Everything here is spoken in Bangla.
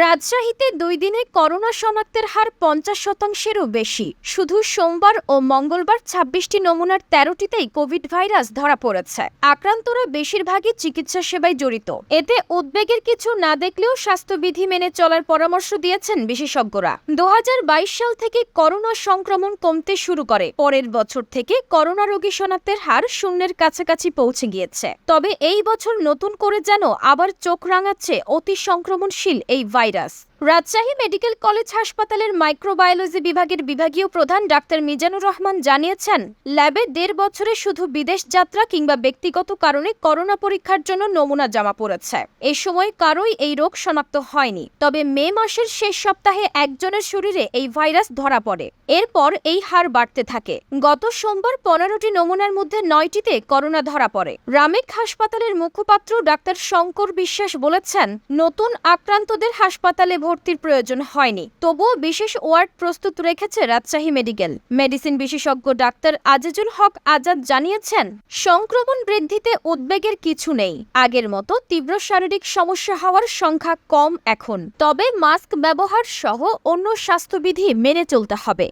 রাজশাহীতে দুই দিনে করোনা শনাক্তের হার পঞ্চাশ শতাংশেরও বেশি। শুধু সোমবার ও মঙ্গলবার ছাব্বিশটি নমুনার তেরোটিতেই কোভিড ভাইরাস ধরা পড়েছে। আক্রান্তরা বেশিরভাগই চিকিৎসা সেবায় জড়িত। এতে উদ্বেগের কিছু না দেখলেও স্বাস্থ্যবিধি মেনে চলার পরামর্শ দিয়েছেন বিশেষজ্ঞরা। দু হাজার বাইশ সাল থেকে করোনা সংক্রমণ কমতে শুরু করে। পরের বছর থেকে করোনা রোগী শনাক্তের হার শূন্যের কাছাকাছি পৌঁছে গিয়েছে। তবে এই বছর নতুন করে যেন আবার চোখ রাঙাচ্ছে অতি সংক্রমণশীল এই virus. us. Rajshahi medical college হাসপাতালের মাইক্রোবায়োলজি বিভাগের বিভাগীয় প্রধান ডাক্তার মিজানুর রহমান জানিয়েছেন, ল্যাবে দেড় বছরে শুধু বিদেশ যাত্রা কিংবা ব্যক্তিগত কারণে করোনা পরীক্ষার জন্য নমুনা জমা পড়েছে। এ সময় কারোই এই রোগ শনাক্ত হয়নি। তবে মে মাসের শেষ সপ্তাহে একজনের শরীরে এই ভাইরাস ধরা পড়ে। এরপর এই হার বাড়তে থাকে। গত সোমবার পনেরোটি নমুনার মধ্যে নয়টিতে করোনা ধরা পড়ে। রামেক হাসপাতালের মুখপাত্র ডাক্তার শঙ্কর বিশ্বাস বলেছেন, নতুন আক্রান্তদের হাসপাতালে ভর্তির প্রয়োজন হয়নি। তবুও বিশেষ ওয়ার্ড প্রস্তুত রেখেছে রাজশাহী মেডিকেল। মেডিসিন বিশেষজ্ঞ ডাক্তার আজিজুল হক আজাদ জানিয়েছেন, সংক্রমণ বৃদ্ধিতে উদ্বেগের কিছু নেই। আগের মতো তীব্র শারীরিক সমস্যা হওয়ার সংখ্যা কম এখন। তবে মাস্ক ব্যবহার সহ অন্য স্বাস্থ্যবিধি মেনে চলতে হবে।